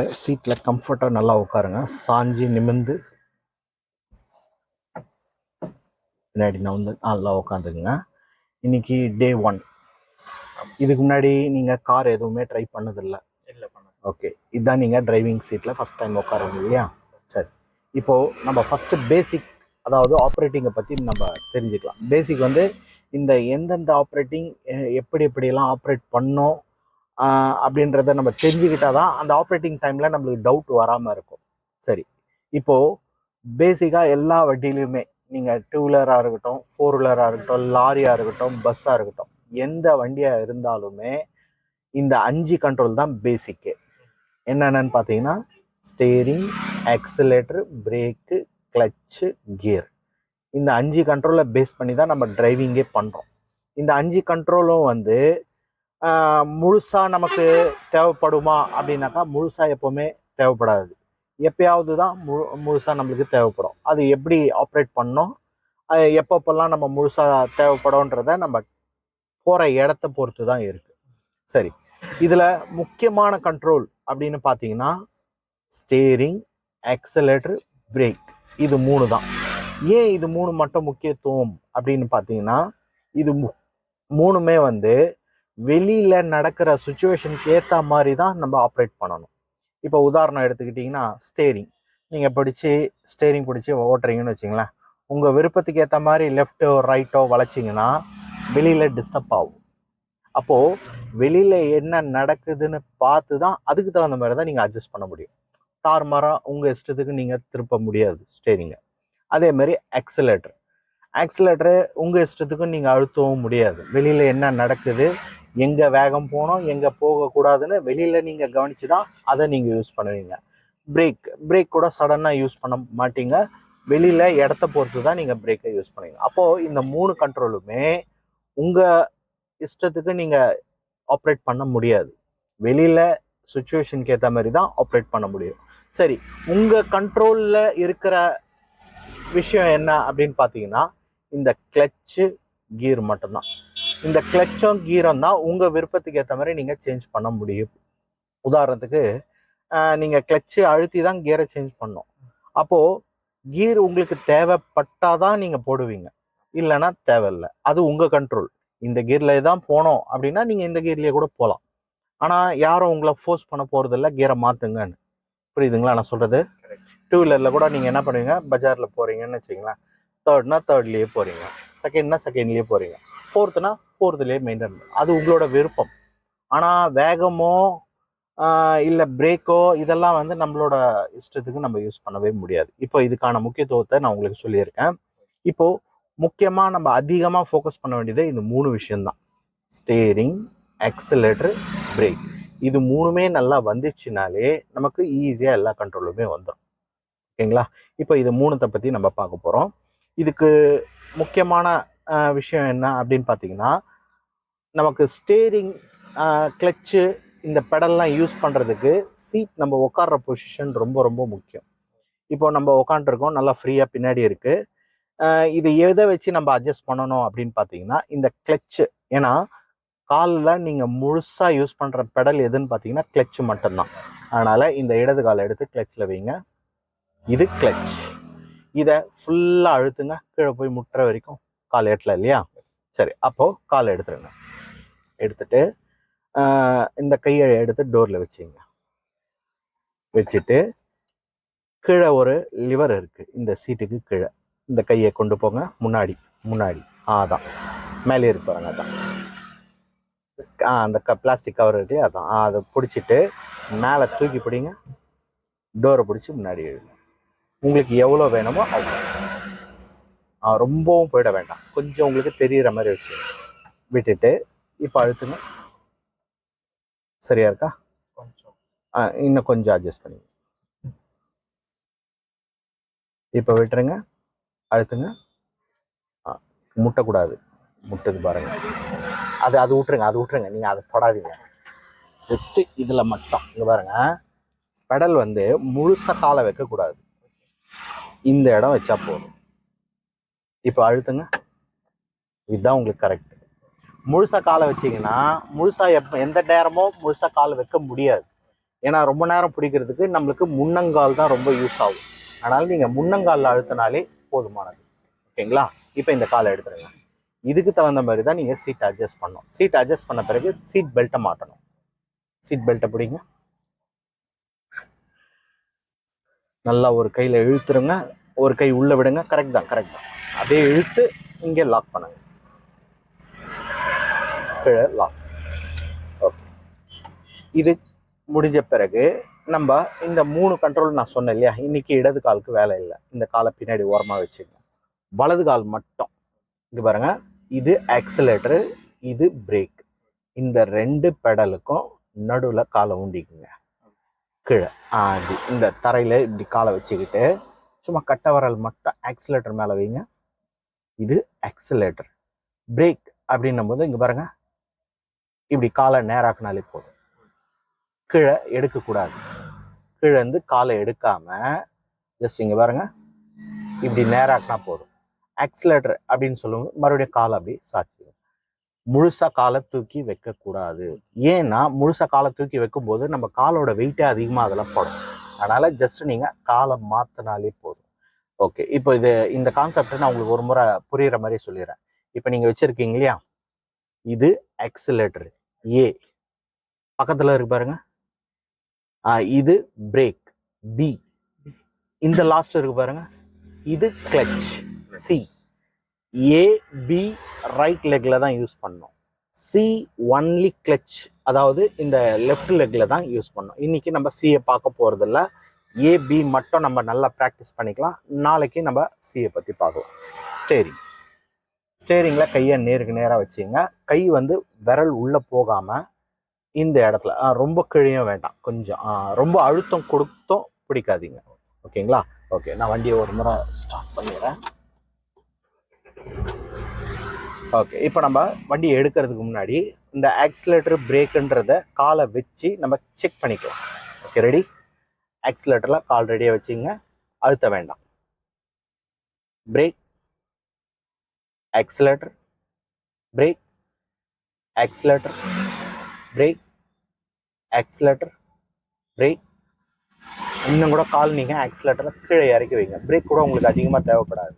நீங்கள் சீட்டில் கம்ஃபர்ட்டாக நல்லா உட்காருங்க. சாஞ்சி நிமிர்ந்து. பின்னாடி நான் வந்து நல்லா உட்காந்துக்குங்க. இன்னைக்கு டே ஒன் இதுக்கு முன்னாடி நீங்கள் கார் எதுவுமே ட்ரை பண்ணதில்ல. இல்ல பண்ண ஓகே இதுதான் நீங்கள் டிரைவிங் சீட்டில் ஃபஸ்ட் டைம் உட்காருங்க இல்லையா? சரி. இப்போது நம்ம ஃபஸ்ட்டு பேசிக் அதாவது ஆப்ரேட்டிங்கை பற்றி நம்ம தெரிஞ்சுக்கலாம். பேசிக் வந்து இந்த எந்தெந்த ஆப்ரேட்டிங் எப்படி எப்படியெல்லாம் ஆப்ரேட் பண்ணோம் அப்படின்றத நம்ம தெரிஞ்சுக்கிட்டால் தான் அந்த ஆப்ரேட்டிங் டைமில் நம்மளுக்கு டவுட் வராமல் இருக்கும். சரி இப்போது பேசிக்காக எல்லா வண்டியிலையுமே நீங்கள் டூ வீலராக இருக்கட்டும் ஃபோர் வீலராக இருக்கட்டும் லாரியாக இருக்கட்டும் பஸ்ஸாக இருக்கட்டும் எந்த வண்டியாக இருந்தாலுமே இந்த அஞ்சு கண்ட்ரோல் தான் பேசிக்கு என்னென்னு பார்த்தீங்கன்னா steering accelerator brake clutch gear இந்த அஞ்சு கண்ட்ரோலை பேஸ் பண்ணி தான் நம்ம டிரைவிங்கே பண்ணுறோம் இந்த அஞ்சு கண்ட்ரோலும் வந்து முழுசாக நமக்கு தேவைப்படுமா அப்படின்னாக்கா முழுசாக எப்போவுமே தேவைப்படாது. எப்பயாவது தான் முழு முழுசாக நம்மளுக்கு தேவைப்படும். அது எப்படி ஆப்ரேட் பண்ணோம் அது எப்பப்பெல்லாம் நம்ம முழுசாக தேவைப்படும்ன்றத நம்ம போகிற இடத்த பொறுத்து தான் இருக்குது சரி இதில் முக்கியமான கண்ட்ரோல் அப்படின்னு பார்த்தீங்கன்னா ஸ்டேரிங் ஆக்சலேட்டர் பிரேக் இது மூணு தான். ஏன் இது மூணு மட்டும் முக்கியத்துவம் அப்படின்னு பார்த்தீங்கன்னா இது மூணுமே வந்து வெளியில் நடக்கிற சுச்சுவேஷனுக்கு ஏற்ற மாதிரி தான் நம்ம ஆப்ரேட் பண்ணணும். இப்போ உதாரணம் எடுத்துக்கிட்டிங்கன்னா ஸ்டேரிங் நீங்கள் பிடிச்சி ஸ்டேரிங் பிடிச்சி ஓட்டுறீங்கன்னு வச்சிங்களேன். உங்கள் விருப்பத்துக்கு ஏற்ற மாதிரி லெஃப்ட்டோ ரைட்டோ வளைச்சிங்கன்னா வெளியில் டிஸ்டர்ப் ஆகும். அப்போது வெளியில் என்ன நடக்குதுன்னு பார்த்து தான் அதுக்கு தகுந்த மாதிரி தான் நீங்கள் அட்ஜஸ்ட் பண்ண முடியும். தார்மாராக உங்கள் இஷ்டத்துக்கு நீங்கள் திருப்ப முடியாது ஸ்டேரிங்கை அதே மாதிரி ஆக்சிலேட்டர் ஆக்சிலேட்டரு உங்கள் இஷ்டத்துக்கும் நீங்கள் அழுத்தவும் முடியாது. வெளியில் என்ன நடக்குது எங்கே வேகம் போகணும் எங்கே போகக்கூடாதுன்னு வெளியில் நீங்கள் கவனித்து தான் அதை நீங்கள் யூஸ் பண்ணுவீங்க. பிரேக் பிரேக் கூட சடனாக யூஸ் பண்ண மாட்டீங்க. வெளியில் இடத்த பொறுத்து தான் நீங்கள் பிரேக்கை யூஸ் பண்ணுவீங்க. அப்போது இந்த மூணு கண்ட்ரோலுமே உங்கள் இஷ்டத்துக்கு நீங்கள் ஆப்ரேட் பண்ண முடியாது. வெளியில் சுச்சுவேஷனுக்கு ஏற்ற மாதிரி தான் ஆப்ரேட் பண்ண முடியும். சரி உங்கள் கண்ட்ரோலில் இருக்கிற விஷயம் என்ன அப்படின்னு பார்த்தீங்கன்னா இந்த கிளச்சு கீர் மட்டும்தான். இந்த கிளச்சும் கீரும் தான் உங்கள் விருப்பத்துக்கு ஏற்ற மாதிரி நீங்கள் சேஞ்ச் பண்ண முடியும். உதாரணத்துக்கு நீங்கள் கிளச்சு அழுத்தி தான் கியரை சேஞ்ச் பண்ணணும். அப்போது கீர் உங்களுக்கு தேவைப்பட்டாதான் நீங்கள் போடுவீங்க. இல்லைன்னா தேவையில்லை. அது உங்கள் கண்ட்ரோல் இந்த கீரில் தான் போனோம் அப்படின்னா நீங்கள் இந்த கீர்லேயே கூட போகலாம் ஆனால் யாரும் உங்களை ஃபோர்ஸ் பண்ண போகிறதில்ல கீரை மாற்றுங்கன்னு புரியுதுங்களா நான் சொல்கிறது. டூ வீலரில் கூட நீங்கள் என்ன பண்ணுவீங்க? பஜாரில் போகிறீங்கன்னு வச்சுங்களேன் தேர்ட்னா தேர்ட்லேயே போகிறீங்க செகண்ட்னா செகண்ட்லேயே போகிறீங்க ஃபோர்த்துனா ஃபோர்த்துலேயே மெயின்டைன் அது உங்களோட விருப்பம். ஆனால் வேகமோ இல்லை பிரேக்கோ இதெல்லாம் வந்து நம்மளோட இஷ்டத்துக்கு நம்ம யூஸ் பண்ணவே முடியாது. இப்போ இதுக்கான முக்கியத்துவத்தை நான் உங்களுக்கு சொல்லியிருக்கேன். இப்போது முக்கியமாக நம்ம அதிகமாக ஃபோக்கஸ் பண்ண வேண்டியது இந்த மூணு விஷயம்தான். ஸ்டேரிங் ஆக்சிலேட்டர் பிரேக் இது மூணுமே நல்லா வந்துச்சுனாலே நமக்கு ஈஸியாக எல்லா கண்ட்ரோலுமே வந்துடும் ஓகேங்களா? இப்போ இது மூணுத்தை பற்றி நம்ம பார்க்க போகிறோம் இதுக்கு முக்கியமான விஷயம் என்ன அப்படின்னு பார்த்தீங்கன்னா நமக்கு ஸ்டேரிங் கிளச்சு இந்த பெடல்லாம் யூஸ் பண்ணுறதுக்கு சீட் நம்ம உட்கார்ற பொசிஷன் ரொம்ப ரொம்ப முக்கியம். இப்போ நம்ம உட்காந்துருக்கோம் நல்லா ஃப்ரீயாக பின்னாடி இருக்குது இது எதை வச்சு நம்ம அட்ஜஸ்ட் பண்ணணும் அப்படின்னு பார்த்தீங்கன்னா இந்த கிளச்சு ஏன்னா காலில் நீங்கள் முழுசாக யூஸ் பண்ணுற பெடல் எதுன்னு பார்த்தீங்கன்னா கிளச்சு மட்டும்தான். அதனால் இந்த இடது காலை எடுத்து கிளச்சில் வைங்க. இது கிளச் இதை ஃபுல்லாக அழுத்துங்க. கீழே போய் முட்டுற வரைக்கும் கால் எட்டல இல்லையா? சரி அப்போது காலை எடுத்துருங்க. எடுத்துட்டு இந்த கையை எடுத்து டோரில் வச்சுங்க. வச்சுட்டு கீழே ஒரு லிவர் இருக்குது இந்த சீட்டுக்கு கீழே. இந்த கையை கொண்டு போங்க. முன்னாடி முன்னாடி. ஆ அதான். மேலே இருப்பாங்க அதான். ஆ அந்த க பிளாஸ்டிக் கவர் இருக்கு அதான். அதை பிடிச்சிட்டு மேலே தூக்கி பிடிங்க. டோரை பிடிச்சி முன்னாடி எழுதுங்க உங்களுக்கு எவ்வளோ வேணுமோ அவ்வளோ. ரொம்பவும் போயிட வேண்டாம். கொஞ்சம் உங்களுக்கு தெரியிற மாதிரி வச்சு விட்டுட்டு இப்போ அழுத்துங்க. சரியா இருக்கா? கொஞ்சம். ஆ, இன்னும் கொஞ்சம் அட்ஜஸ்ட் பண்ணி இப்போ விட்டுருங்க. அழுத்துங்க. முட்டக்கூடாது. முட்டுது பாருங்க. அது அது விட்டுருங்க அது விட்டுருங்க. நீங்கள் அதை தொடாதீங்க. ஜஸ்ட்டு இதில் மட்டும். இங்கே பாருங்க. பெடல் வந்து முழுசா காலை வைக்கக்கூடாது. இந்த இடம் வச்சா போதும். இப்போ அழுத்துங்க. இதுதான் உங்களுக்கு கரெக்ட் முழுசாக காலை வச்சீங்கன்னா முழுசாக எப்போ எந்த நேரமோ முழுசாக காலை வைக்க முடியாது. ஏன்னா ரொம்ப நேரம் பிடிக்கிறதுக்கு நம்மளுக்கு முன்னங்கால் தான் ரொம்ப யூஸ் ஆகும். அதனால நீங்கள் முன்னங்காலில் அழுத்தினாலே போதுமானது. ஓகேங்களா? இப்போ இந்த காலை எடுத்துருங்க. இதுக்கு தகுந்த மாதிரி தான் நீங்கள் சீட் அட்ஜஸ்ட் பண்ணணும். சீட் அட்ஜஸ்ட் பண்ண பிறகு சீட் பெல்ட்டை மாட்டணும். சீட் பெல்ட்டை பிடிங்க. நல்லா ஒரு கையில் இழுத்துருங்க. ஒரு கை உள்ளே விடுங்க. கரெக்ட் தான் கரெக்ட் தான். அப்படியே இழுத்து இங்கே லாக் பண்ணுங்க. கீழே லாக் ஓகே இது முடிஞ்ச பிறகு நம்ம இந்த மூணு கண்ட்ரோல் நான் சொன்னேன் இல்லையா? இன்னைக்கு இடது காலுக்கு வேலை இல்லை. இந்த காலை பின்னாடி ஓரமாக வச்சுங்க. வலது கால் மட்டும். இங்கே பாருங்க. இது ஆக்சிலேட்டரு இது பிரேக் இந்த ரெண்டு பெடலுக்கும் நடுவில் காலை ஊண்டிக்குங்க. கீழே. ஆ, இந்த தரையில் இப்படி காலை வச்சுக்கிட்டு சும்மா கட்டவரல் மட்டும் ஆக்சிலேட்டர் மேலே வைங்க. இது ஆக்சிலேட்டர் பிரேக் அப்படின்னும் போது இங்கே பாருங்க இப்படி காலை நேராக்குனாலே போதும். கீழே எடுக்கக்கூடாது. கீழே இருந்து காலை எடுக்காமல் ஜஸ்ட் இங்கே பாருங்க இப்படி நேராக்குனா போதும். ஆக்சிலேட்டர் அப்படின்னு சொல்லும்போது மறுபடியும் காலை அப்படி சாச்சிடும் முழுசாக காலை தூக்கி வைக்கக்கூடாது. ஏன்னா முழுசாக காலை தூக்கி வைக்கும்போது நம்ம காலோட வெயிட்டே அதிகமாக அதெல்லாம் போடும் அதனால் ஜஸ்ட் நீங்கள் காலை மாற்றினாலே போதும். ஓகே இப்போ இது இந்த கான்செப்டை நான் உங்களுக்கு ஒரு முறை புரியுற மாதிரி சொல்லிடுறேன் இப்போ நீங்கள் வச்சுருக்கீங்க இல்லையா? இது ஆக்சிலேட்டர் ஏ பக்கத்தில் இருக்கு பாருங்க. ஆ, இது பிரேக் பி இந்த லாஸ்ட் இருக்கு பாருங்க. இது clutch C A B right லெக்ல தான் யூஸ் பண்ணோம் சி ஒன்லி கிளச் அதாவது இந்த லெஃப்ட் லெக்ல தான் யூஸ் பண்ணோம் இன்னைக்கு நம்ம சியை பார்க்க போறதில்ல. ஏ பி மட்டும் நம்ம நல்லா ப்ராக்டிஸ் பண்ணிக்கலாம். நாளைக்கு நம்ம சியை பற்றி பார்க்கலாம். ஸ்டேரிங் ஸ்டேரிங்கில் கையை நேருக்கு நேராக வச்சுங்க. கை வந்து விரல் உள்ளே போகாமல் இந்த இடத்துல. ரொம்ப கிழியும் வேண்டாம். கொஞ்சம். ரொம்ப அழுத்தம் கொடுத்தும் பிடிக்காதீங்க. ஓகேங்களா? ஓகே நான் வண்டியை ஒரு முறை ஸ்டார்ட் பண்ணிடுறேன். ஓகே இப்போ நம்ம வண்டியை எடுக்கிறதுக்கு முன்னாடி இந்த ஆக்சிலேட்டர் பிரேக்குன்றத காலை வச்சு நம்ம செக் பண்ணிக்கலாம். ஓகே ரெடி ஆக்சிலேட்டரில் கால் ரெடியாக வச்சுங்க. அழுத்த வேண்டாம். Brake accelerator brake accelerator brake accelerator brake இன்னும் கூட கால் நீங்கள் ஆக்சிலேட்டரில் கீழே இறக்கி வைங்க. பிரேக் கூட உங்களுக்கு அதிகமாக தேவைப்படாது.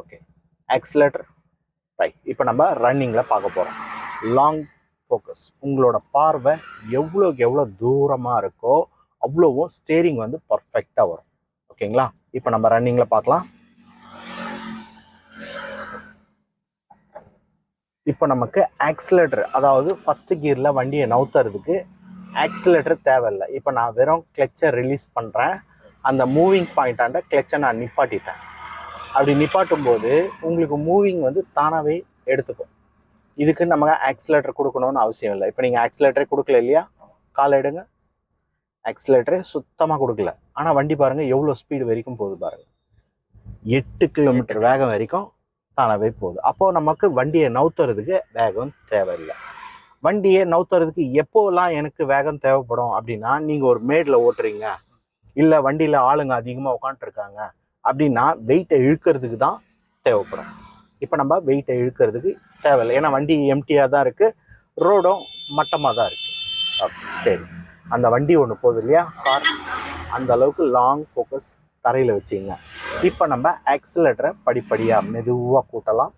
ஓகே ஆக்சிலேட்டர் ரைட் இப்போ நம்ம ரன்னிங்கில் பார்க்க போகிறோம் லாங் ஃபோக்கஸ் உங்களோட பார்வை எவ்வளோக்கு எவ்வளோ தூரமாக இருக்கோ அவ்வளோவும் ஸ்டேரிங் வந்து பர்ஃபெக்டாக வரும். ஓகேங்களா? இப்போ நம்ம ரன்னிங்கில் பார்க்கலாம். இப்போ நமக்கு ஆக்சிலேட்டர் அதாவது ஃபஸ்ட்டு கியரில் வண்டியை நவுத்துறதுக்கு ஆக்சிலேட்டர் தேவையில்லை. இப்போ நான் வெறும் கிளச்சை ரிலீஸ் பண்ணுறேன் அந்த மூவிங் பாயிண்டாண்ட கிளச்சை நான் நிப்பாட்டிட்டேன். அப்படி நிப்பாட்டும் போது உங்களுக்கு மூவிங் வந்து தானாகவே எடுத்துக்கும். இதுக்கு நம்ம ஆக்சிலேட்டர் கொடுக்கணும்னு அவசியம் இல்லை. இப்போ நீங்கள் ஆக்சிலேட்டரே கொடுக்கல இல்லையா? காலை எடுங்க. ஆக்சிலேட்டரே சுத்தமாக கொடுக்கல. ஆனால் வண்டி பாருங்கள் எவ்வளோ ஸ்பீடு வரைக்கும் போகுது பாருங்க. எட்டு கிலோமீட்டர் வேகம் வரைக்கும் தானாகவே போகுது. அப்போ நமக்கு வண்டியை நவுத்துறதுக்கு வேகம் தேவையில்லை. வண்டியை நவுத்துறதுக்கு எப்போலாம் எனக்கு வேகம் தேவைப்படும் அப்படின்னா நீங்கள் ஒரு மேடில் ஓட்டுறீங்க இல்லை வண்டியில் ஆளுங்க அதிகமாக உட்காந்துருக்காங்க அப்படின்னா வெயிட்டை இழுக்கிறதுக்கு தான் தேவைப்படும். இப்போ நம்ம வெயிட்டை இழுக்கிறதுக்கு தேவையில்லை. ஏன்னா வண்டி எம்டியாக தான் இருக்குது ரோடும் மட்டமாக தான் இருக்குது சரி. அந்த வண்டி ஒன்று போகுது இல்லையா? கார் அந்த அளவுக்கு லாங் ஃபோக்கஸ் தரையில் வச்சுங்க. இப்போ நம்ம ஆக்சிலேட்டரை படிப்படியாக மெதுவாக கூட்டலாம்.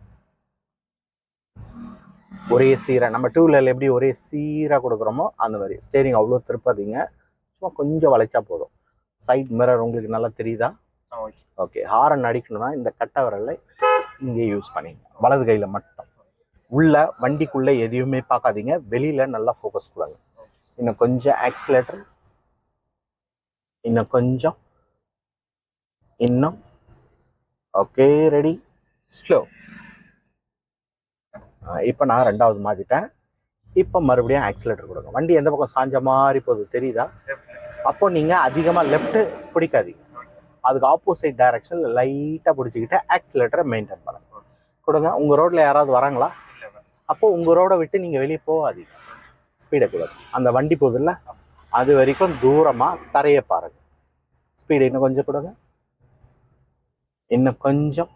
ஒரே சீராக நம்ம டூ வீலரில் எப்படி ஒரே சீராக கொடுக்குறோமோ அந்த மாதிரி. ஸ்டேரிங் அவ்வளோ திருப்பாதீங்க. சும்மா கொஞ்சம் வளைச்சா போதும். சைட் மிரர் உங்களுக்கு நல்லா தெரியுதா? ஓகே. ஓகே ஹாரன் அடிக்கணும்னா இந்த கட்டை விரலை இங்கே யூஸ் பண்ணிங்க. வலது கையில் மட்டும். உள்ள வண்டிக்குள்ளே எதையுமே பார்க்காதீங்க. வெளியில் நல்லா ஃபோக்கஸ் கொடுங்க. இன்னும் கொஞ்சம் ஆக்சிலேட்டர் இன்னும் கொஞ்சம். இன்னும். ஓகே ரெடி ஸ்லோ இப்போ நான் ரெண்டாவது மாற்றிட்டேன் இப்போ மறுபடியும் ஆக்சிலேட்டர் கொடுங்க. வண்டி எந்த பக்கம் சாஞ்ச மாதிரி போகுது தெரியுதா? அப்போ நீங்கள் அதிகமாக லெஃப்ட்டு பிடிக்காதீங்க. அதுக்கு ஆப்போசிட் டைரக்ஷனில் லைட்டாக பிடிச்சிக்கிட்டு ஆக்சிலேட்டரை மெயின்டைன் பண்ணுங்க. கொடுங்க. உங்கள் ரோட்டில் யாராவது வராங்களா? அப்போது உங்கள் ரோடை விட்டு நீங்கள் வெளியே போகாதீங்க. ஸ்பீடை கூடாது அந்த வண்டி போதில்ல அது வரைக்கும் தூரமாக தரையை பாருங்க. ஸ்பீடு இன்னும் கொஞ்சம் கொடுங்க. இன்னும் கொஞ்சம்.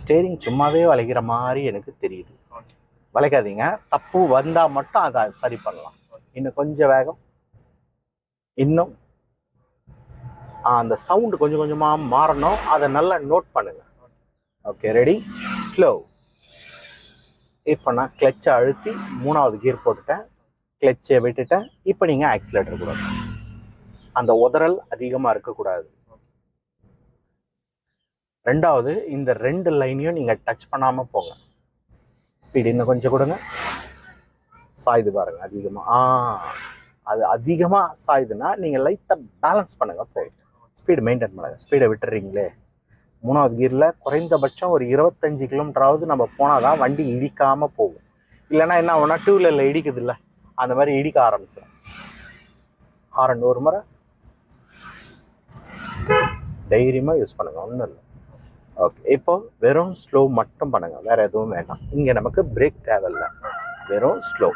ஸ்டேரிங் சும்மாவே வளைக்கிற மாதிரி எனக்கு தெரியுது. வளைக்காதீங்க. தப்பு வந்தால் மட்டும் அதை சரி பண்ணலாம். இன்னும் கொஞ்சம் வேகம். இன்னும். அந்த சவுண்டு கொஞ்சம் கொஞ்சமாக மாறணும். அதை நல்லா நோட் பண்ணுங்க. ஓகே ரெடி ஸ்லோ இப்போ நான் கிளச்சை அழுத்தி மூணாவது கியர் போட்டுட்டேன். கிளச்சை விட்டுட்டேன். இப்போ நீங்கள் ஆக்சிலேட்டர் கொடுங்க அந்த உதறல் அதிகமாக இருக்கக்கூடாது. ரெண்டாவது இந்த ரெண்டு லைனையும் நீங்கள் டச் பண்ணாமல் போங்க. ஸ்பீடு இன்னும் கொஞ்சம் கொடுங்க. சாயுது பாருங்கள் அதிகமாக ஆ அது அதிகமாக சாயுதுன்னா நீங்கள் லைட்டாக பேலன்ஸ் பண்ணுங்கள் போயிட்டு ஸ்பீடு மெயின்டைன் பண்ணுங்கள் ஸ்பீடை விட்டுறீங்களே. மூணாவது கியரில் குறைந்தபட்சம் ஒரு இருபத்தஞ்சு கிலோமீட்டராவது நம்ம போனால் தான் வண்டி இடிக்காமல் போகும். இல்லைன்னா என்ன ஆகும்னா டூ வீலரில் இடிக்குது இல்லை அந்த மாதிரி இடிக்க ஆரம்பிச்சிடும் ஹாரன் ஒரு முறை. தைரியமாக யூஸ் பண்ணுங்க ஒன்றும் இல்லை. ஓகே இப்போ வெறும் ஸ்லோ மட்டும் பண்ணுங்க வேற எதுவும் வேண்டாம். இங்கே நமக்கு பிரேக் தேவையில்லை. வெறும் ஸ்லோ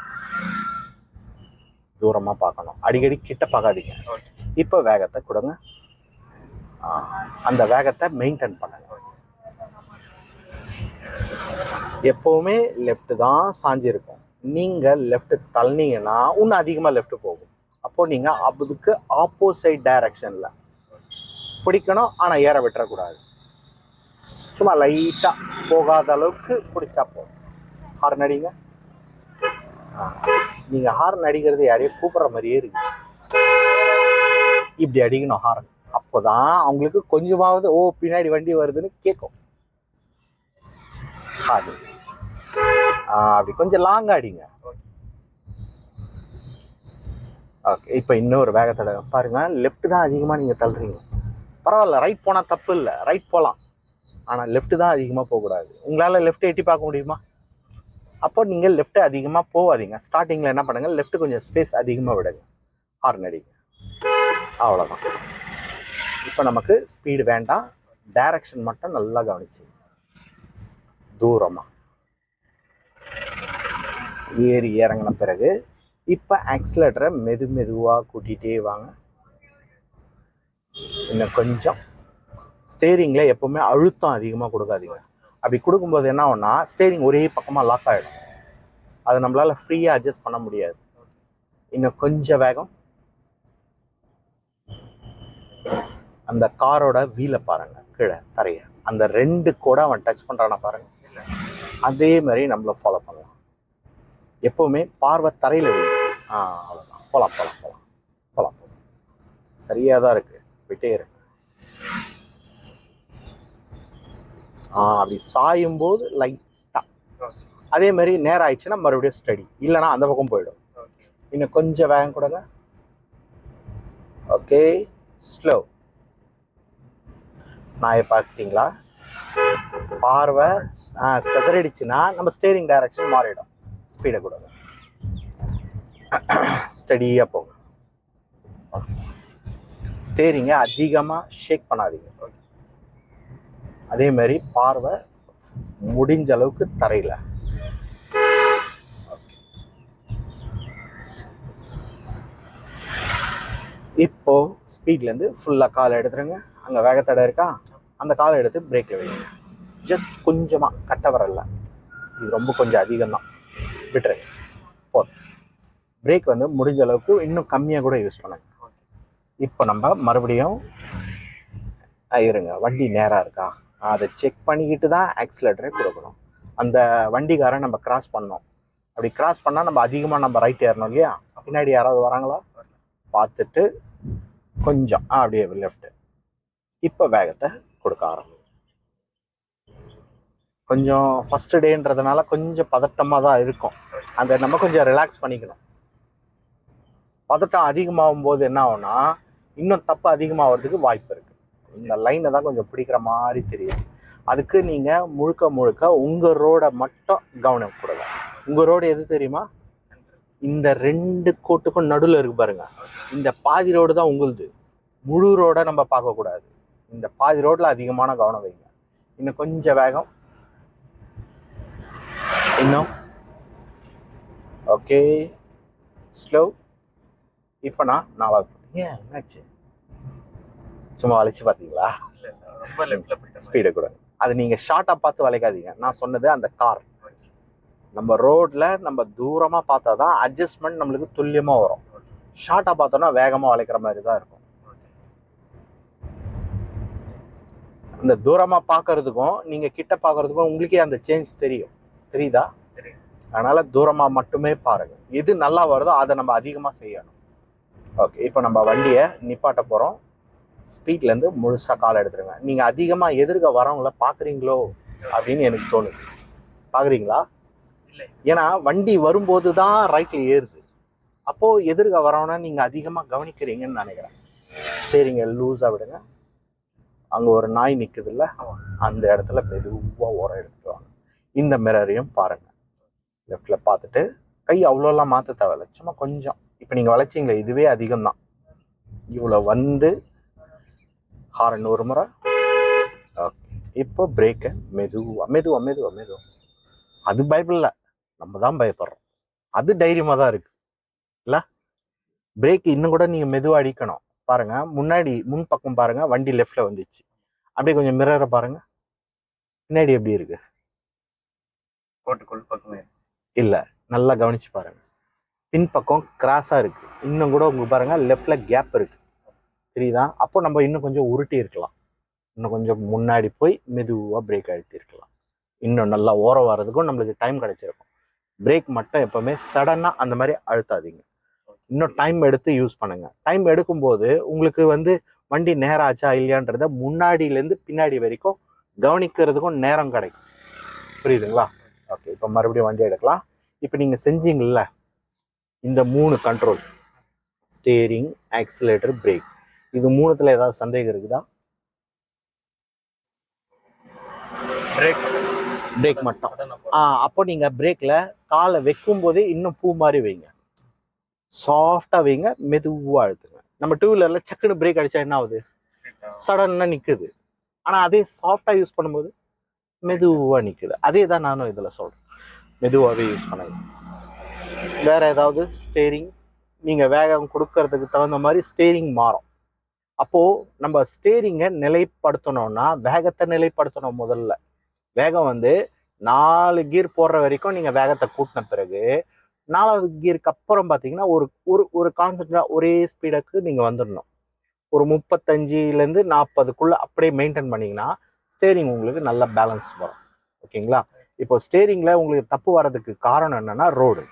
தூரமாக பார்க்கணும். அடிக்கடி கிட்ட பார்க்காதீங்க. இப்போ வேகத்தை கொடுங்க. அந்த வேகத்தை மெயின்டைன் பண்ணுங்க. எப்போவுமே லெஃப்ட்டு தான் சாஞ்சிருக்கும் நீங்கள் லெஃப்ட்டு தள்ளினீங்கன்னா இன்னும் அதிகமாக லெஃப்ட்டு போகும். அப்போது நீங்கள் அதுக்கு ஆப்போசிட் டைரக்ஷனில் பிடிக்கணும் ஆனால் ஏற விட்டுறக்கூடாது. சும்மா லைட்டாக போகாத அளவுக்கு பிடிச்சா போதும். ஹார்ன் அடிங்க. நீங்கள் ஹார்ன் அடிக்கிறது யாரையும் கூப்பிட்ற மாதிரியே இருக்கு. இப்படி அடிக்கணும் ஹார்ன் அப்போதான் அவங்களுக்கு கொஞ்சமாவது ஓ பின்னாடி வண்டி வருதுன்னு கேட்கும். ஹார்ன் அப்படி கொஞ்சம் லாங் அடிங்க ஓகே இப்போ இன்னொரு வேகத்தடை பாருங்க. லெஃப்ட் தான் அதிகமாக நீங்கள் தள்ளுறீங்க. பரவாயில்ல ரைட் போனால் தப்பு இல்லை. ரைட் போகலாம் ஆனால் லெஃப்ட் தான் அதிகமாக போகக்கூடாது. உங்களால் லெஃப்ட் எட்டி பார்க்க முடியுமா? அப்போ நீங்கள் லெஃப்ட் அதிகமாக போகாதீங்க ஸ்டார்டிங்கில் என்ன பண்ணுங்கள் லெஃப்ட் கொஞ்சம் ஸ்பேஸ் அதிகமாக விடுங்க. ஹார்ன் அடிங்க. அவ்வளோதான் இப்போ நமக்கு ஸ்பீடு வேண்டாம். டைரக்ஷன் மட்டும் நல்லா கவனிச்சு. தூரமாக ஏறி இறங்கின பிறகு இப்போ ஆக்சிலேட்டரை மெது மெதுவாக கூட்டிகிட்டே வாங்க. இன்னும் கொஞ்சம். ஸ்டேரிங்கில் எப்போவுமே அழுத்தம் அதிகமாக கொடுக்காதீங்க. அப்படி கொடுக்கும்போது என்ன ஆகும்னா ஸ்டேரிங் ஒரே பக்கமாக லாக் ஆகிடும் அதை நம்மளால் ஃப்ரீயாக அட்ஜஸ்ட் பண்ண முடியாது. இன்னும் கொஞ்சம் வேகம். அந்த காரோட வீலை பாருங்க கீழே தரைய. அந்த ரெண்டு கூட அவன் டச் பண்ணுறான பாருங்க. அதே மாதிரி நம்மள ஃபாலோ பண்ணலாம். எப்போவுமே பார்வை தரையில் வை ஆ அவ்வளோதான் போகலாம் போகலாம் போகலாம் போகலாம் போகலாம் சரியாக தான் இருக்குது விட்டே இருக்கு. ஆ அப்படி சாயும் போது லைட்டாக அதே மாதிரி நேரம் ஆயிடுச்சுன்னா மறுபடியும் ஸ்டடி இல்லைன்னா அந்த பக்கம் போயிடும். இன்னும் கொஞ்சம் வேகம் கொடுங்க. ஓகே ஸ்லோ நாயை பார்த்துட்டிங்களா? பார்வை ஆ, சிதறடிச்சுன்னா நம்ம ஸ்டேரிங் டைரக்ஷன் மாறிடும். ஸ்பீடை கூட ஸ்டடியாக போங்க. ஸ்டேரிங்கை அதிகமாக ஷேக் பண்ணாதீங்க. அதே மாதிரி பார்வை முடிஞ்ச அளவுக்கு தரையில். இப்போ ஸ்பீட்லேருந்து ஃபுல்லாக காலை எடுத்துருங்க. அங்கே வேகத்தடை இருக்கா? அந்த காலை எடுத்து பிரேக்கில் வைங்க ஜஸ்ட் கொஞ்சமாக கட்ட வரல இது ரொம்ப கொஞ்சம் அதிகம்தான். விட்டுருங்க. போதும். பிரேக் வந்து முடிஞ்ச அளவுக்கு இன்னும் கம்மியாக கூட யூஸ் பண்ணுங்க. இப்போ நம்ம மறுபடியும் இருங்க. வண்டி நேராக இருக்கா? அதை செக் பண்ணிக்கிட்டு தான் ஆக்சிலேட்டரே கொடுக்கணும். அந்த வண்டிக்காரன் நம்ம கிராஸ் பண்ணோம். அப்படி கிராஸ் பண்ணால் நம்ம அதிகமாக நம்ம ரைட் ஏறணும் இல்லையா? பின்னாடி யாராவது வராங்களா? பார்த்துட்டு கொஞ்சம் அப்படியே லெஃப்ட்டு இப்போ வேகத்தை கொடுக்க ஆரம்பிக்கும். கொஞ்சம் ஃபஸ்ட்டு டேன்றதுனால கொஞ்சம் பதட்டமாக தான் இருக்கும். அந்த நம்ம கொஞ்சம் ரிலாக்ஸ் பண்ணிக்கணும். பதட்டம் அதிகமாகும் போது என்ன ஆகும்னா இன்னும் தப்பு அதிகமாகிறதுக்கு வாய்ப்பு இருக்குது இந்த லைனை தான் கொஞ்சம் பிடிக்கிற மாதிரி தெரியுது. அதுக்கு நீங்கள் முழுக்க முழுக்க உங்கள் ரோடை மட்டும் கவனம் கொடுங்க. உங்கள் ரோடு எது தெரியுமா? இந்த ரெண்டு கோட்டுக்கும் நடுவில் இருக்கு பாருங்க. இந்த பாதி ரோடு தான் உங்களுது. முழு ரோடை நம்ம பார்க்கக்கூடாது. இந்த பாதி ரோட்ல அதிகமான கவனம் வைங்க. இன்னும் கொஞ்சம் வேகம். இன்னும். ஓகே ஸ்லோ இப்போ நான் நாலாவது ஏன்? என்னாச்சு? சும்மா வளைச்சு பார்த்தீங்களா? ஸ்பீடை கூட. அது நீங்கள் ஷார்ட்டாக பார்த்து வளைக்காதீங்க. நான் சொன்னது அந்த கார் நம்ம ரோட்ல நம்ம தூரமா பார்த்தா தான் அட்ஜஸ்ட்மெண்ட் நம்மளுக்கு துல்லியமா வரும். ஷார்ட்டா பார்த்தோம்னா வேகமா வளைக்கிற மாதிரி தான் இருக்கும். இந்த தூரமா பார்க்கறதுக்கும் நீங்க கிட்ட பார்க்கறதுக்கும் உங்களுக்கே அந்த சேஞ்ச் தெரியும். தெரியுதா. அதனால தூரமா மட்டுமே பாருங்க. எது நல்லா வருதோ அதை நம்ம அதிகமா செய்யணும். ஓகே இப்போ நம்ம வண்டியை நிப்பாட்ட போறோம். ஸ்பீட்ல இருந்து முழுசா கால் எடுத்துருங்க. நீங்க அதிகமா எதிர்க்க வரவங்கள பாக்குறீங்களோ அப்படின்னு எனக்கு தோணுது. பாக்குறீங்களா? இல்லை. ஏன்னா வண்டி வரும்போது தான் ரைட்ல ஏறுது. அப்போ எதிர்க்க வரவன நீங்க அதிகமா கவனிக்கிறீங்கன்னு நினைக்கிறேன். ஸ்டேரிங்க லூஸா விடுங்க. அங்க ஒரு நாய் நிக்குதுல்ல அந்த இடத்துல மெதுவா ஓரம் எடுத்துட்டு வாங்க. இந்த மிரரையும் பாருங்க. லெஃப்ட்ல பார்த்துட்டு கை அவ்வளோலாம் மாற்ற தேவையில்ல சும்மா கொஞ்சம். இப்போ நீங்க வளைச்சிங்களே இதுவே அதிகம் தான் இவ்வளோ வந்து ஹாரன் ஒரு முறை. ஓகே இப்போ பிரேக்கை மெதுவா மெதுவா மெதுவா மெதுவா. அது பயப்படல. நம்ம தான் பயப்படுறோம். அது தைரியமாக தான் இருக்கு. இல்ல? பிரேக் இன்னும் கூட நீங்க மெதுவா அடிக்கணும். பாருங்க. முன்னாடி முன் பக்கம் பாருங்க. வண்டி லெஃப்ட்ல வந்துச்சு. அப்படியே கொஞ்சம் மிரரை பாருங்க. பின்னாடி எப்படி இருக்கு? கோட்டுக்குள் பக்கமே இல்ல. நல்லா கவனிச்சு பாருங்க. பின் பக்கம் கிராஸா இருக்கு. இன்னும் கூட உங்களுக்கு பாருங்க லெஃப்ட்ல கேப் இருக்கு. தெரியுதா அப்போ நம்ம இன்னும் கொஞ்சம் உருட்டி இருக்கலாம். இன்னும் கொஞ்சம் முன்னாடி போய் மெதுவா பிரேக் அழுத்தி இருக்கலாம். இன்னும் நல்லா ஓரம் வர்றதுக்கும் நம்மளுக்கு டைம் கிடைச்சிருக்கும். பிரேக் மட்டும் எப்பவுமே சடனா அந்த மாதிரி அழுத்தாதீங்க. இன்னும் டைம் எடுத்து யூஸ் பண்ணுங்க. டைம் எடுக்கும்போது உங்களுக்கு வந்து வண்டி நேரம் ஆச்சா இல்லையான்றத முன்னாடியிலேருந்து பின்னாடி வரைக்கும் கவனிக்கிறதுக்கும் நேரம் கிடைக்கும். புரியுதுங்களா? ஓகே இப்போ மறுபடியும் வண்டி எடுக்கலாம். இப்போ நீங்கள் செஞ்சீங்கல்ல இந்த மூணு கண்ட்ரோல் ஸ்டேரிங் ஆக்சிலேட்டர் பிரேக் இது மூணுத்துல ஏதாவது சந்தேகம் இருக்குதா? பிரேக் பிரேக் மட்டும். ஆ அப்போ நீங்க பிரேக்ல காலை வைக்கும் போதே இன்னும் பூ மாதிரி வைங்க. சாஃப்டாக வைங்க மெதுவாக அழுத்துங்க. நம்ம டூ வீலரில் சக்குன்னு பிரேக் அடித்தா என்ன ஆகுது? சடனாக நிற்குது ஆனால் அதே சாஃப்டாக யூஸ் பண்ணும்போது மெதுவாக நிற்குது அதே தான் நானும் இதில் சொல்கிறேன் மெதுவாகவே யூஸ் பண்ணுங்க. வேற ஏதாவது ஸ்டேரிங் நீங்கள் வேகம் கொடுக்கறதுக்கு தகுந்த மாதிரி ஸ்டேரிங் மாறும். அப்போது நம்ம ஸ்டேரிங்கை நிலைப்படுத்தணும்னா வேகத்தை நிலைப்படுத்தணும் முதல்ல. வேகம் வந்து நாலு கீர் போடுற வரைக்கும் நீங்கள் வேகத்தை கூட்டின பிறகு நாலாவது கீருக்கு அப்புறம் பார்த்தீங்கன்னா ஒரு ஒரு ஒரு கான்சென்ட்ரா ஒரே ஸ்பீடுக்கு நீங்க வந்துடணும் ஒரு முப்பத்தஞ்சுலேருந்து நாற்பதுக்குள்ள அப்படியே மெயின்டைன் பண்ணீங்கன்னா ஸ்டேரிங் உங்களுக்கு நல்ல பேலன்ஸ் வரும். ஓகேங்களா? இப்போ ஸ்டேரிங்ல உங்களுக்கு தப்பு வர்றதுக்கு காரணம் என்னன்னா ரோடு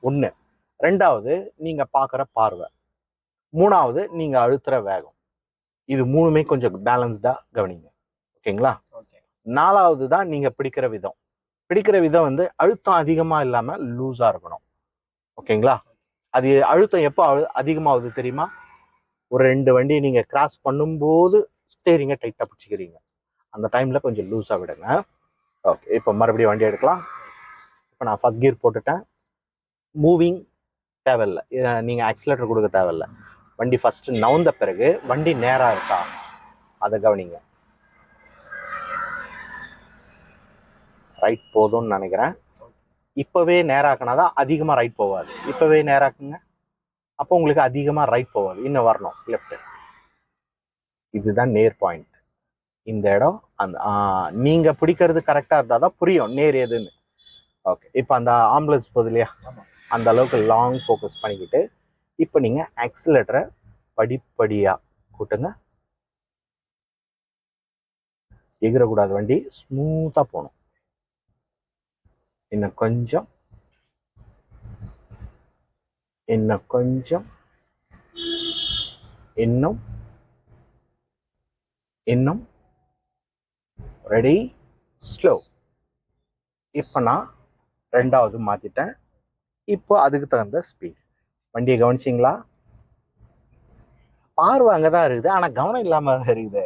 ஒன்று ரெண்டாவது நீங்க பார்க்குற பார்வை. மூணாவது நீங்க அழுத்துற வேகம். இது மூணுமே கொஞ்சம் பேலன்ஸ்டா கவனிங்க. ஓகேங்களா? ஓகே. நாலாவது தான் நீங்க பிடிக்கிற விதம். பிடிக்கிற விதம் வந்து அழுத்தம் அதிகமாக இல்லாமல் லூஸாக இருக்கணும். ஓகேங்களா? அது அழுத்தம் எப்போ அழு அதிகமாகுது தெரியுமா? ஒரு ரெண்டு வண்டி நீங்கள் கிராஸ் பண்ணும்போது ஸ்டேரிங்கை டைட்டாக பிடிச்சிக்கிறீங்க. அந்த டைமில் கொஞ்சம் லூஸாக விடுங்க. ஓகே இப்போ மறுபடியும் வண்டி எடுக்கலாம். இப்போ நான் ஃபர்ஸ்ட் கியர் போட்டுட்டேன். மூவிங் தேவையில்லை. நீங்கள் ஆக்சிலேட்டர் கொடுக்க தேவையில்ல. வண்டி ஃபஸ்ட்டு நவுந்த பிறகு வண்டி நேராக இருக்கா? அதை கவனிங்க. ரைட் போதும்னு நினைக்கிறேன். இப்போவே நேராக்குனாதான் அதிகமாக ரைட் போகாது. இப்போவே நேராக்குங்க. அப்போ உங்களுக்கு அதிகமாக ரைட் போகாது. இன்னும் வரணும். லெஃப்ட் இதுதான் நேர் பாயிண்ட் இந்த இடம் அந்த ஆ, நீங்க பிடிக்கிறது கரெக்டாக இருந்தால் தான் புரியும் நேர் எதுன்னு. ஓகே இப்போ அந்த ஆம்புலன்ஸ் போகுது இல்லையா. அந்த அளவுக்கு லாங் ஃபோக்கஸ் பண்ணிக்கிட்டு இப்போ நீங்கள் ஆக்சிலேட்டரை படிப்படியாக கூட்டுங்க. எகிரக்கூடாது வண்டி ஸ்மூத்தாக போகணும். இன்னும் கொஞ்சம். இன்னும் கொஞ்சம். இன்னும். இன்னும். ரெடி ஸ்லோ இப்போ நான் ரெண்டாவது மாற்றிட்டேன் இப்போ அதுக்கு தகுந்த ஸ்பீட் வண்டியை கவனிச்சிங்களா? பார்வை அங்கே தான் இருக்குது. ஆனால் கவனம் இல்லாமல் இருக்குது.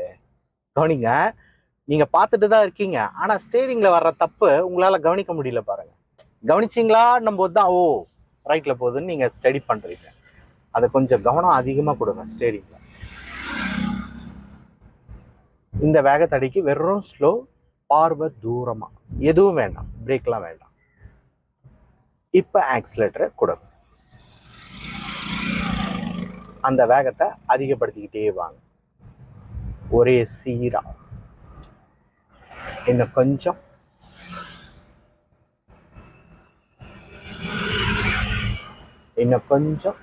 கவனிங்க. நீங்கள் பார்த்துட்டு தான் இருக்கீங்க ஆனால் ஸ்டேரிங்கில் வர்ற தப்பு உங்களால் கவனிக்க முடியல பாருங்கள் கவனிச்சிங்களான்னும் போது தான் ஓ ரைட்டில் போகுதுன்னு நீங்கள் ஸ்டடி பண்ணுறீங்க அதை கொஞ்சம் கவனம் அதிகமாக கொடுங்க ஸ்டேரிங்கில் இந்த வேகத்தடிக்கு வெறும் ஸ்லோ பார்வை தூரமாக எதுவும் வேண்டாம். பிரேக்லாம் வேண்டாம். இப்போ ஆக்சிலேட்டரை கொடுங்க. அந்த வேகத்தை அதிகப்படுத்திக்கிட்டே வாங்க. ஒரே சீராக இன்னும் கொஞ்சம். இன்னும் கொஞ்சம்.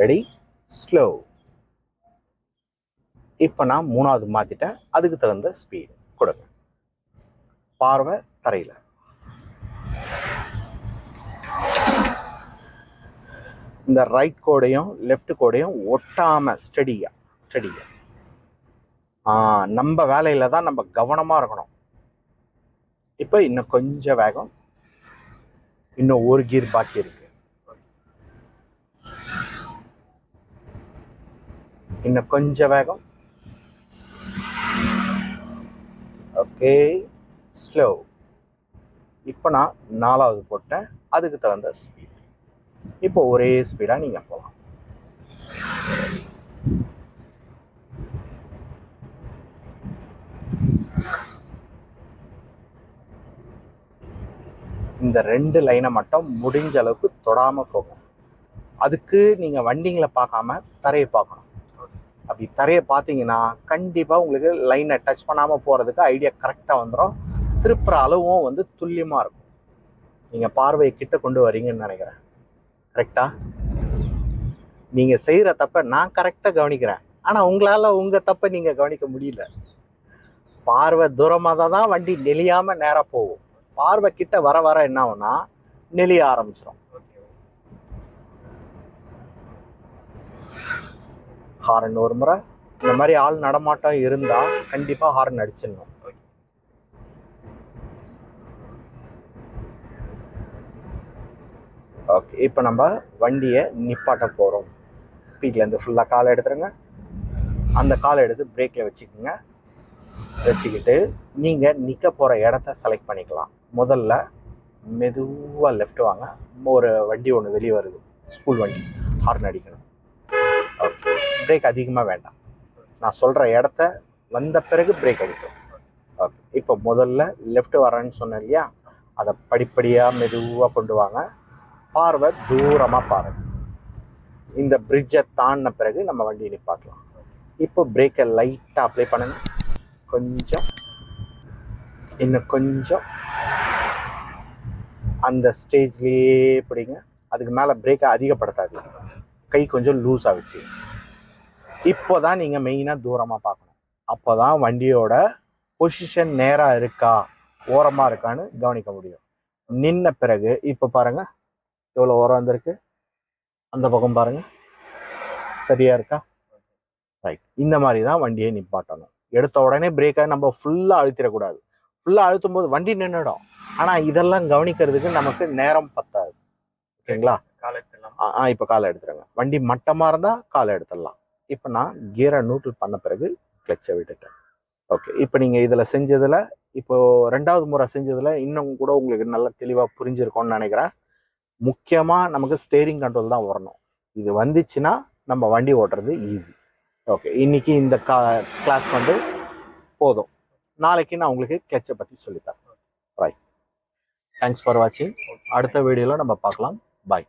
ரெடி ஸ்லோ இப்போ நான் மூணாவது மாற்றிட்டேன் அதுக்கு தகுந்த ஸ்பீடு கொடுங்க. பார்வை தரையில். இந்த ரைட் கோடையும் லெஃப்ட் கோடையும் ஒட்டாம ஸ்டடியாக ஸ்டடியாக நம்ம வேலையில் தான் நம்ம கவனமாக இருக்கணும். இப்போ இன்னும் கொஞ்சம் வேகம். இன்னும் ஒரு கீர் பாக்கி இருக்கு. இன்னும் கொஞ்சம் வேகம். ஓகே ஸ்லோ இப்போ நான் நாலாவது போட்டேன். அதுக்கு தகுந்த ஸ்பீட் இப்போ ஒரே ஸ்பீடாக நீங்கள் போகலாம். இந்த ரெண்டு லைனை மட்டும் முடிஞ்ச அளவுக்கு தொடாமல் போகும் அதுக்கு நீங்கள் வண்டிங்களை பார்க்காம தரையை பார்க்கணும். அப்படி தரையை பார்த்தீங்கன்னா கண்டிப்பாக உங்களுக்கு லைனை டச் பண்ணாமல் போகிறதுக்கு ஐடியா கரெக்டாக வந்துடும் திருப்புற அளவும் வந்து துல்லியமாக இருக்கும். நீங்கள் பார்வையை கிட்ட கொண்டு வரீங்கன்னு நினைக்கிறேன். கரெக்டாக நீங்கள் செய்கிற தப்பை நான் கரெக்டாக கவனிக்கிறேன். ஆனால் உங்களால் உங்கள் தப்பை நீங்கள் கவனிக்க முடியல. பார்வை தூரமாக தான் வண்டி நெளியாமல் நேராக போகும். பார்வை கிட்ட வர வர என்ன ஆகும்னா நெளிய ஆரம்பிச்சிடும் ஹாரன் ஒரு முறை. இந்த மாதிரி ஆள் நடமாட்டம் இருந்தால் கண்டிப்பாக ஹாரன் அடிச்சிடணும். ஓகே இப்போ நம்ம வண்டியை நிப்பாட்ட போகிறோம் ஸ்பீட்லேருந்து ஃபுல்லாக காலை எடுத்துருங்க. அந்த காலை எடுத்து பிரேக்கில் வச்சுக்கோங்க. வச்சுக்கிட்டு நீங்கள் நிற்க போகிற இடத்த செலக்ட் பண்ணிக்கலாம். முதல்ல மெதுவாக லெஃப்ட் வாங்க. ஒரு வண்டி ஒன்று வெளியே வருது. ஸ்கூல் வண்டி. ஹார்ன் அடிக்கணும். ஓகே பிரேக் அதிகமாக வேண்டாம். நான் சொல்கிற இடத்த வந்த பிறகு பிரேக் அடிக்கும். ஓகே இப்போ முதல்ல லெஃப்ட் வரேன்னு சொன்னேன் இல்லையா? அதை படிப்படியாக மெதுவாக கொண்டு வாங்க. பார்வை தூரமாக பாருங்க. இந்த பிரிட்ஜை தாண்டின பிறகு நம்ம வண்டியை நிப்பாட்டலாம். இப்போ பிரேக்கை லைட்டாக அப்ளை பண்ணுங்க. கொஞ்சம். இன்னும் கொஞ்சம். அந்த ஸ்டேஜ்லேயே பிடிங்க. அதுக்கு மேலே பிரேக்கை அதிகப்படுத்தாது கை கொஞ்சம் லூஸாக வச்சு. இப்போ தான் நீங்கள் மெயினாக தூரமாக பார்க்கணும். அப்போ தான் வண்டியோட பொசிஷன் நேராக இருக்கா ஓரமாக இருக்கான்னு கவனிக்க முடியும். நின்ன பிறகு இப்போ பாருங்க. எவ்வளோ ஓரம் வந்திருக்கு? அந்த பக்கம் பாருங்க. சரியாக இருக்கா? ரைட் இந்த மாதிரி தான் வண்டியை நிப்பாட்டணும். எடுத்த உடனே பிரேக்கை நம்ம ஃபுல்லாக அழுத்திடக்கூடாது. ஃபுல்லாக அழுத்தும் போது வண்டி நின்றுடும் ஆனால் இதெல்லாம் கவனிக்கிறதுக்கு நமக்கு நேரம் பத்தாது. ஓகேங்களா ஆ இப்போ காலை எடுத்துருங்க வண்டி மட்டமாக இருந்தால் காலை எடுத்துடலாம். இப்போ நான் கியரை நியூட்ரல் பண்ண பிறகு கிளச்சை விட்டுட்டேன். ஓகே இப்போ நீங்கள் இதில் செஞ்சதில் இப்போ ரெண்டாவது முறை செஞ்சதில் இன்னும் கூட உங்களுக்கு நல்லா தெளிவாக புரிஞ்சிருக்கும்னு நினைக்கிறேன். முக்கியமாக நமக்கு ஸ்டேரிங் கண்ட்ரோல் தான் வரணும். இது வந்துச்சுன்னா நம்ம வண்டி ஓட்டுறது ஈஸி ஓகே இன்னைக்கு இந்த கா கிளாஸ் வந்து போதும். நாளைக்கு நான் உங்களுக்கு கிளச்சை பற்றி சொல்லித்தரேன் ரைட் தேங்க்ஸ் ஃபார் வாட்சிங் அடுத்த வீடியோவில் நம்ம பார்க்கலாம். பாய்